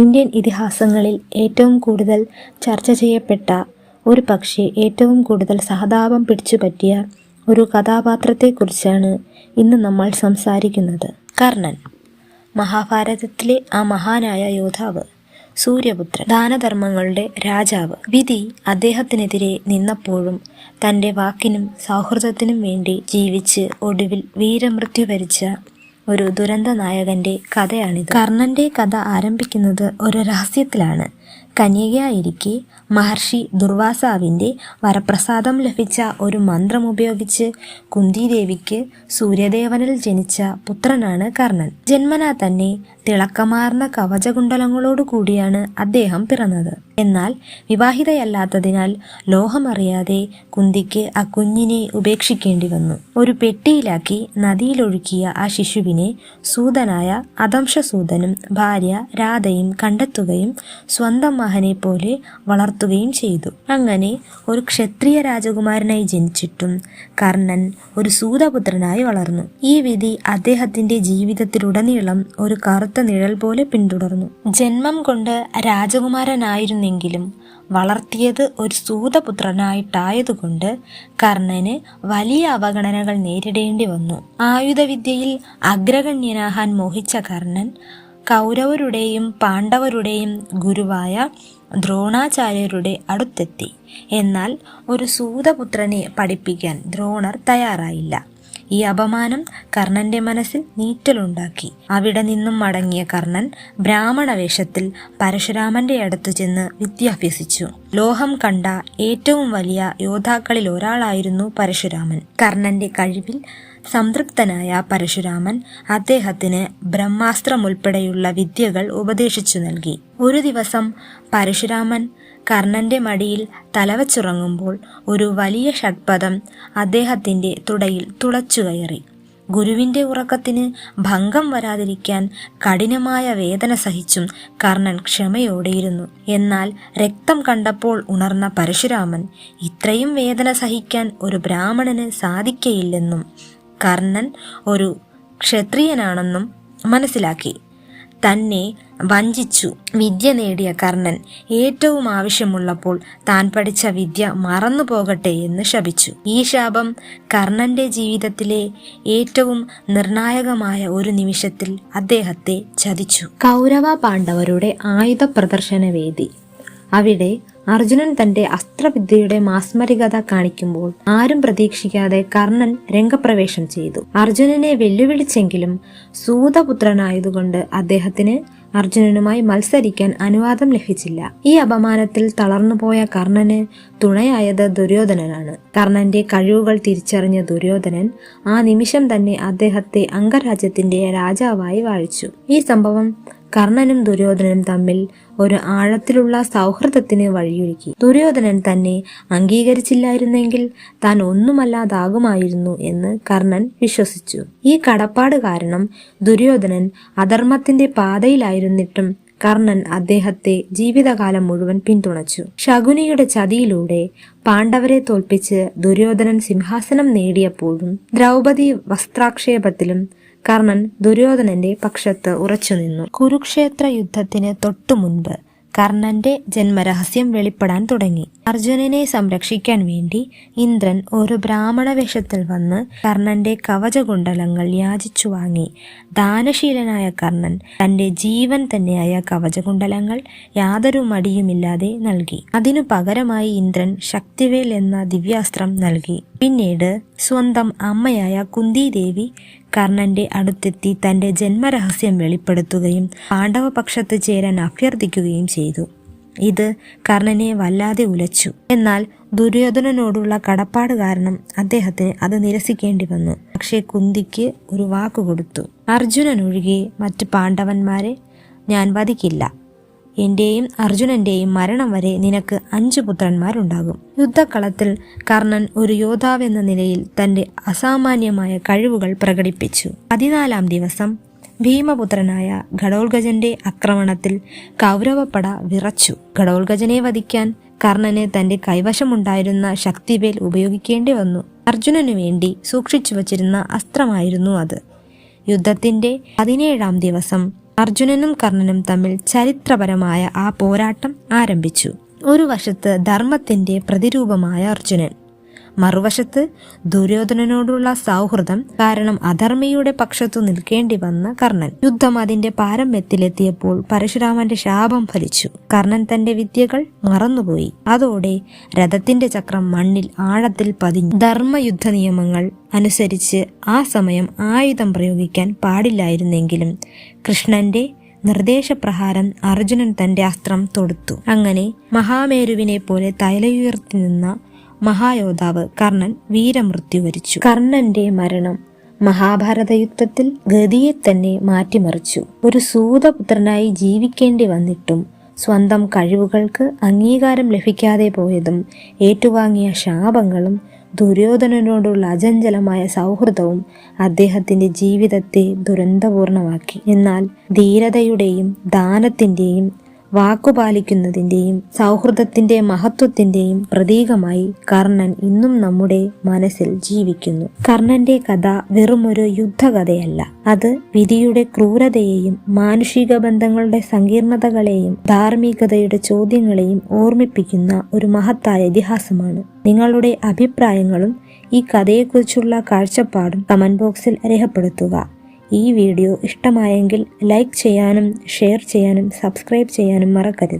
Indian ഇതിഹാസങ്ങളിൽ ഏറ്റവും കൂടുതൽ ചർച്ച ചെയ്യപ്പെട്ട ഒരു പക്ഷേ ഏറ്റവും കൂടുതൽ സഹതാപം പിടിച്ചുപറ്റിയ ഒരു കഥാപാത്രത്തെക്കുറിച്ചാണ് ഇന്ന് നമ്മൾ സംസാരിക്കുന്നത്. കർണൻ. മഹാഭാരതത്തിലെ ആ മഹാനായ യോദ്ധാവ് സൂര്യപുത്രൻ. ദാനധർമ്മങ്ങളുടെ രാജാവ്. വിധി അദ്ദേഹത്തിനെതിരെ നിന്നപ്പോഴും തന്റെ വാക്കിനും സൗഹൃദത്തിനും വേണ്ടി ജീവിച്ച് ഒടുവിൽ വീരമൃത്യു വരിച്ച ഒരു ദുരന്ത നായകന്റെ കഥയാണിത്. കർണന്റെ കഥ ആരംഭിക്കുന്നത് ഒരു രഹസ്യത്തിലാണ്. കന്യകയായിരിക്കെ മഹർഷി ദുർവാസാവിന്റെ വരപ്രസാദം ലഭിച്ച ഒരു മന്ത്രം ഉപയോഗിച്ച് കുന്തിദേവിക്ക് സൂര്യദേവനിൽ ജനിച്ച പുത്രനാണ് കർണൻ. ജന്മനാ തന്നെ തിളക്കമാർന്ന കവചകുണ്ടലങ്ങളോടു കൂടിയാണ് അദ്ദേഹം പിറന്നത്. എന്നാൽ വിവാഹിതയല്ലാത്തതിനാൽ ലോഹമറിയാതെ കുന്തിക്ക് ആ കുഞ്ഞിനെ ഉപേക്ഷിക്കേണ്ടി വന്നു. ഒരു പെട്ടിയിലാക്കി നദിയിലൊഴുക്കിയ ആ ശിശുവിനെ സൂതനായ അദംശസൂതനും ഭാര്യ രാധയും കണ്ടെത്തുകയും സ്വന്തം മകനെ പോലെ വളർത്തുകയും ചെയ്തു. അങ്ങനെ ഒരു ക്ഷത്രിയ രാജകുമാരനായി ജനിച്ചിട്ടും കർണൻ ഒരു സൂതപുത്രനായി വളർന്നു. ഈ വിധി അദ്ദേഹത്തിന്റെ ജീവിതത്തിലുടനീളം ഒരു കറുത്ത നിഴൽ പോലെ പിന്തുടർന്നു. ജന്മം കൊണ്ട് രാജകുമാരനായിരുന്നെങ്കിലും വളർത്തിയത് ഒരു സൂതപുത്രനായിട്ടായതുകൊണ്ട് കർണന് വലിയ അവഗണനകൾ നേരിടേണ്ടി വന്നു. ആയുധവിദ്യയിൽ അഗ്രഗണ്യനാകാൻ മോഹിച്ച കർണൻ കൗരവരുടെയും പാണ്ഡവരുടെയും ഗുരുവായ ദ്രോണാചാര്യരുടെ അടുത്തെത്തി. എന്നാൽ ഒരു സൂതപുത്രനെ പഠിപ്പിക്കാൻ ദ്രോണർ തയ്യാറായില്ല. ഈ അപമാനം കർണന്റെ മനസ്സിൽ നീറ്റലുണ്ടാക്കി. അവിടെ നിന്നും മടങ്ങിയ കർണൻ ബ്രാഹ്മണ വേഷത്തിൽ പരശുരാമന്റെ അടുത്തു ചെന്ന് വിദ്യാഭ്യസിച്ചു. ലോഹം കണ്ട ഏറ്റവും വലിയ യോദ്ധാക്കളിൽ ഒരാളായിരുന്നു പരശുരാമൻ. കർണന്റെ കഴിവിൽ സംതൃപ്തനായ പരശുരാമൻ അദ്ദേഹത്തിന് ബ്രഹ്മാസ്ത്രമുൾപ്പെടെയുള്ള വിദ്യകൾ ഉപദേശിച്ചു നൽകി. ഒരു ദിവസം പരശുരാമൻ കർണന്റെ മടിയിൽ തലവച്ചുറങ്ങുമ്പോൾ ഒരു വലിയ ഷഡ്പദം അദ്ദേഹത്തിന്റെ തുടയിൽ തുളച്ചു കയറി. ഗുരുവിന്റെ ഉറക്കത്തിന് ഭംഗം വരാതിരിക്കാൻ കഠിനമായ വേദന സഹിച്ചും കർണൻ ക്ഷമയോടെയിരുന്നു. എന്നാൽ രക്തം കണ്ടപ്പോൾ ഉണർന്ന പരശുരാമൻ ഇത്രയും വേദന സഹിക്കാൻ ഒരു ബ്രാഹ്മണന് സാധിക്കയില്ലെന്നും കർണൻ ഒരു ക്ഷത്രിയനാണെന്നും മനസ്സിലാക്കി. തന്നെ വഞ്ചിച്ചു. വിദ്യ നേടിയ കർണൻ ഏറ്റവും ആവശ്യമുള്ളപ്പോൾ താൻ പഠിച്ച വിദ്യ മറന്നു പോകട്ടെ എന്ന് ശപിച്ചു. ഈ ശാപം കർണന്റെ ജീവിതത്തിലെ ഏറ്റവും നിർണായകമായ ഒരു നിമിഷത്തിൽ അദ്ദേഹത്തെ ചതിച്ചു. കൗരവ പാണ്ഡവരുടെ ആയുധ പ്രദർശന വേദി അവിടെ അർജുനൻ തന്റെ അസ്ത്രവിദ്യയുടെ മാസ്മരികത കാണിക്കുമ്പോൾ ആരും പ്രതീക്ഷിക്കാതെ കർണൻ രംഗപ്രവേശം ചെയ്തു. അർജുനനെ വെല്ലുവിളിച്ചെങ്കിലും സൂതപുത്രനായതുകൊണ്ട് അദ്ദേഹത്തിന് അർജുനനുമായി മത്സരിക്കാൻ അനുവാദം ലഭിച്ചില്ല. ഈ അപമാനത്തിൽ തളർന്നുപോയ കർണന് തുണയായത് ദുര്യോധനനാണ്. കർണന്റെ കഴിവുകൾ തിരിച്ചറിഞ്ഞ ദുര്യോധനൻ ആ നിമിഷം തന്നെ അദ്ദേഹത്തെ അംഗരാജ്യത്തിന്റെ രാജാവായി വാഴിച്ചു. ഈ സംഭവം കർണനും ദുര്യോധനനും തമ്മിൽ ഒരു ആഴത്തിലുള്ള സൗഹൃദത്തിന് വഴിയൊരുക്കി. ദുര്യോധനൻ തന്നെ അംഗീകരിച്ചില്ലായിരുന്നെങ്കിൽ താൻ ഒന്നുമല്ലാതാകുമായിരുന്നു എന്ന് കർണൻ വിശ്വസിച്ചു. ഈ കടപ്പാട് കാരണം ദുര്യോധനൻ അധർമ്മത്തിന്റെ പാതയിലായിരുന്നിട്ടും കർണൻ അദ്ദേഹത്തെ ജീവിതകാലം മുഴുവൻ പിന്തുണച്ചു. ശകുനിയുടെ ചതിയിലൂടെ പാണ്ഡവരെ തോൽപ്പിച്ച് ദുര്യോധനൻ സിംഹാസനം നേടിയപ്പോഴും ദ്രൗപദി വസ്ത്രാക്ഷേപത്തിലും കർണൻ ദുര്യോധനന്റെ പക്ഷത്ത് ഉറച്ചുനിന്നു കുരുക്ഷേത്ര യുദ്ധത്തിന് തൊട്ടു മുൻപ് കർണന്റെ ജന്മരഹസ്യം വെളിപ്പെടാൻ തുടങ്ങി. അർജുനനെ സംരക്ഷിക്കാൻ വേണ്ടി ഇന്ദ്രൻ ഒരു ബ്രാഹ്മണ വേഷത്തിൽ വന്ന് കർണന്റെ കവചകുണ്ടലങ്ങൾ യാചിച്ചു വാങ്ങി. ദാനശീലനായ കർണൻ തന്റെ ജീവൻ തന്നെയായ കവചകുണ്ടലങ്ങൾ യാതൊരു മടിയുമില്ലാതെ നൽകി. അതിനു പകരമായി ഇന്ദ്രൻ ശക്തിവേൽ എന്ന ദിവ്യാസ്ത്രം നൽകി. പിന്നീട് സ്വന്തം അമ്മയായ കുന്തിദേവി കർണന്റെ അടുത്തെത്തി തന്റെ ജന്മരഹസ്യം വെളിപ്പെടുത്തുകയും പാണ്ഡവപക്ഷത്ത് ചേരാൻ അഭ്യർത്ഥിക്കുകയും ചെയ്തു. ഇത് കർണനെ വല്ലാതെ ഉലച്ചു. എന്നാൽ ദുര്യോധനനോടുള്ള കടപ്പാട് കാരണം അദ്ദേഹത്തിന് അത് നിരസിക്കേണ്ടി വന്നു. പക്ഷേ കുന്തിക്ക് ഒരു വാക്ക് കൊടുത്തു. അർജുനൻ ഒഴികെ മറ്റ് പാണ്ഡവന്മാരെ ഞാൻ വധിക്കില്ല. എന്റെയും അർജുനന്റെയും മരണം വരെ നിനക്ക് അഞ്ചു പുത്രന്മാരുണ്ടാകും. യുദ്ധക്കളത്തിൽ കർണൻ ഒരു യോദ്ധാവെന്ന നിലയിൽ തന്റെ അസാമാന്യമായ കഴിവുകൾ പ്രകടിപ്പിച്ചു. പതിനാലാം ദിവസം ഭീമപുത്രനായ ഘടോൾഗജന്റെ ആക്രമണത്തിൽ കൗരവപ്പട വിറച്ചു. ഘടോൾഗജനെ വധിക്കാൻ കർണന് തന്റെ കൈവശമുണ്ടായിരുന്ന ശക്തിവേൽ ഉപയോഗിക്കേണ്ടി വന്നു. അർജുനനു വേണ്ടി സൂക്ഷിച്ചു വച്ചിരുന്ന അസ്ത്രമായിരുന്നു അത്. യുദ്ധത്തിന്റെ പതിനേഴാം ദിവസം അർജുനനും കർണനും തമ്മിൽ ചരിത്രപരമായ ആ പോരാട്ടം ആരംഭിച്ചു. ഒരു വശത്ത് ധർമ്മത്തിന്റെ പ്രതിരൂപമായ അർജുനൻ മറുവശത്ത് ദുര്യോധനനോടുള്ള സൗഹൃദം കാരണം അധർമ്മിയുടെ പക്ഷത്തു നിൽക്കേണ്ടി വന്ന കർണൻ. യുദ്ധം അതിന്റെ പാരമ്യത്തിലെത്തിയപ്പോൾ പരശുരാമന്റെ ശാപം ഫലിച്ചു. കർണൻ തന്റെ വിദ്യകൾ മറന്നുപോയി. അതോടെ രഥത്തിന്റെ ചക്രം മണ്ണിൽ ആഴത്തിൽ പതിഞ്ഞു. ധർമ്മയുദ്ധ നിയമങ്ങൾ അനുസരിച്ച് ആ സമയം ആയുധം പ്രയോഗിക്കാൻ പാടില്ലായിരുന്നെങ്കിലും കൃഷ്ണന്റെ നിർദ്ദേശപ്രകാരം അർജുനൻ തന്റെ അസ്ത്രം തൊടുത്തു. അങ്ങനെ മഹാമേരുവിനെ പോലെ തൈലയുയർത്തി നിന്ന മഹായോദ്ധാവ് കർണൻ വീരമൃത്യു വരിച്ചു. കർണന്റെ മരണം മഹാഭാരത യുദ്ധത്തിൽ ഗതിയെ തന്നെ മാറ്റിമറിച്ചു. ഒരു സൂതപുത്രനായി ജീവിക്കേണ്ടി വന്നിട്ടും സ്വന്തം കഴിവുകൾക്ക് അംഗീകാരം ലഭിക്കാതെ പോയതും ഏറ്റുവാങ്ങിയ ശാപങ്ങളും ദുര്യോധനനോടുള്ള അചഞ്ചലമായ സൗഹൃദവും അദ്ദേഹത്തിന്റെ ജീവിതത്തെ ദുരന്തപൂർണമാക്കി. എന്നാൽ ധീരതയുടെയും ദാനത്തിന്റെയും വാക്കുപാലിക്കുന്നതിന്റെയും സൗഹൃദത്തിന്റെ മഹത്വത്തിന്റെയും പ്രതീകമായി കർണൻ ഇന്നും നമ്മുടെ മനസ്സിൽ ജീവിക്കുന്നു. കർണന്റെ കഥ വെറുമൊരു യുദ്ധകഥയല്ല. അത് വിധിയുടെ ക്രൂരതയെയും മാനുഷിക ബന്ധങ്ങളുടെ സങ്കീർണതകളെയും ധാർമ്മികതയുടെ ചോദ്യങ്ങളെയും ഓർമ്മിപ്പിക്കുന്ന ഒരു മഹത്തായ ഇതിഹാസമാണ്. നിങ്ങളുടെ അഭിപ്രായങ്ങളും ഈ കഥയെക്കുറിച്ചുള്ള കാഴ്ചപ്പാടും കമന്റ് ബോക്സിൽ രേഖപ്പെടുത്തുക. ഈ വീഡിയോ ഇഷ്ടമായെങ്കിൽ ലൈക്ക് ചെയ്യാനും ഷെയർ ചെയ്യാനും സബ്സ്ക്രൈബ് ചെയ്യാനും മറക്കരുത്.